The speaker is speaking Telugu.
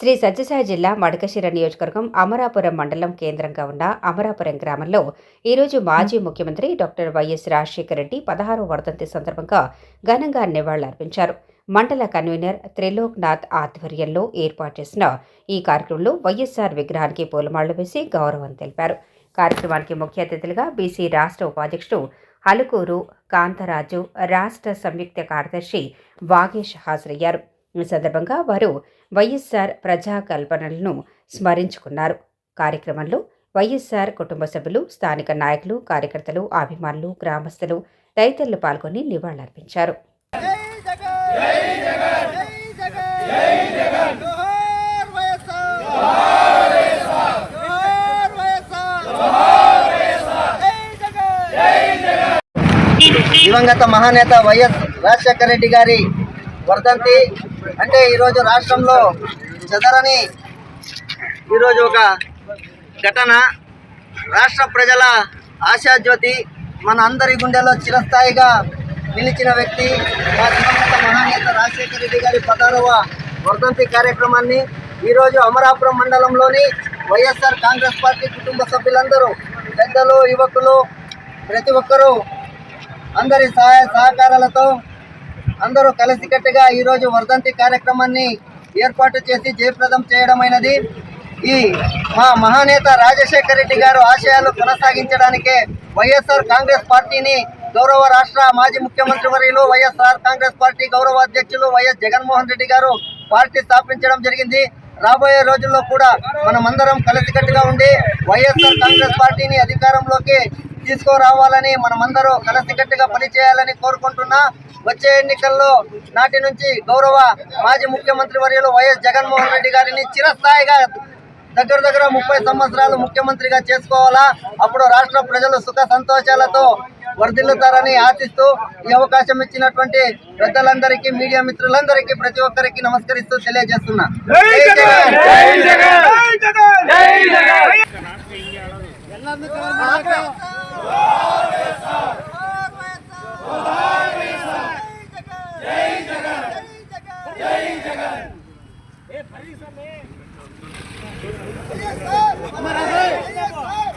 శ్రీ సత్యసాయి జిల్లా మడకశిర నియోజకవర్గం అమరాపురం మండలం కేంద్రంగా ఉన్న అమరాపురం గ్రామంలో ఈరోజు మాజీ ముఖ్యమంత్రి డాక్టర్ వైఎస్ రాజశేఖర రెడ్డి పదహారవ వర్ధంతి సందర్భంగా ఘనంగా నివాళులర్పించారు. మండల కన్వీనర్ త్రిలోక్నాథ్ ఆధ్వర్యంలో ఏర్పాటు చేసిన ఈ కార్యక్రమంలో వైఎస్ఆర్ విగ్రహానికి పూలమాళ్ళు వేసి గౌరవం తెలిపారు. కార్యక్రమానికి ముఖ్య అతిథులుగా బీసీ రాష్ట్ర ఉపాధ్యక్షుడు హలుకూరు కాంతరాజు రాష్ట్ర సంయుక్త కార్యదర్శి వాగేష్ హాజరయ్యారు. సందర్భంగా వారు వైఎస్ఆర్ ప్రజా కల్పనలను స్మరించుకున్నారు. కార్యక్రమంలో వైఎస్ఆర్ కుటుంబ సభ్యులు స్థానిక నాయకులు కార్యకర్తలు అభిమానులు గ్రామస్తులు తదితరులు పాల్గొని నివాళులర్పించారు. దివంగత మహానేత వైఎస్ రాజశేఖర రెడ్డి గారి వర్ధంతి. అంటే ఈరోజు రాష్ట్రంలో చెదరని ఈరోజు ఒక ఘటన. రాష్ట్ర ప్రజల ఆశాజ్యోతి మన అందరి గుండెలో చిరస్థాయిగా నిలిచిన వ్యక్తి మా దివంగత మహానేత రాజశేఖర రెడ్డి గారి పదహారవ వర్ధంతి కార్యక్రమాన్ని ఈరోజు అమరాపురం మండలంలోని వైఎస్ఆర్ కాంగ్రెస్ పార్టీ కుటుంబ సభ్యులందరూ పెద్దలు యువకులు ప్రతి ఒక్కరూ అందరి సహాయ సహకారాలతో అందరూ కలిసికట్టుగా ఈరోజు వర్ధంతి కార్యక్రమాన్ని ఏర్పాటు చేసి జయప్రదం చేయడమైనది. ఈ మా మహానేత రాజశేఖర రెడ్డి గారు ఆశయాలు కొనసాగించడానికే వైఎస్ఆర్ కాంగ్రెస్ పార్టీని గౌరవ రాష్ట్ర మాజీ ముఖ్యమంత్రి వర్యులు వైఎస్ఆర్ కాంగ్రెస్ పార్టీ గౌరవ అధ్యక్షులు వైఎస్ జగన్మోహన్ రెడ్డి గారు పార్టీ స్థాపించడం జరిగింది. రాబోయే రోజుల్లో కూడా మనమందరం కలిసికట్టుగా ఉండి వైఎస్ఆర్ కాంగ్రెస్ పార్టీని అధికారంలోకి తీసుకురావాలని మనమందరూ కలిసికట్టుగా పనిచేయాలని కోరుకుంటున్నా వచ్చే ఎన్నికల్లో నాటి నుంచి గౌరవ మాజీ ముఖ్యమంత్రి వర్యులు వైఎస్ జగన్మోహన్ రెడ్డి గారిని చిరస్థాయిగా దగ్గర దగ్గర ముప్పై సంవత్సరాలు ముఖ్యమంత్రిగా చేసుకోవాలా? అప్పుడు రాష్ట్ర ప్రజలు సుఖ సంతోషాలతో వర్ధిల్లుతారని ఆశిస్తూ ఈ అవకాశం ఇచ్చినటువంటి పెద్దలందరికీ మీడియా మిత్రులందరికీ ప్రతి ఒక్కరికి నమస్కరిస్తూ తెలియజేస్తున్నా. జై జగన్! हमारा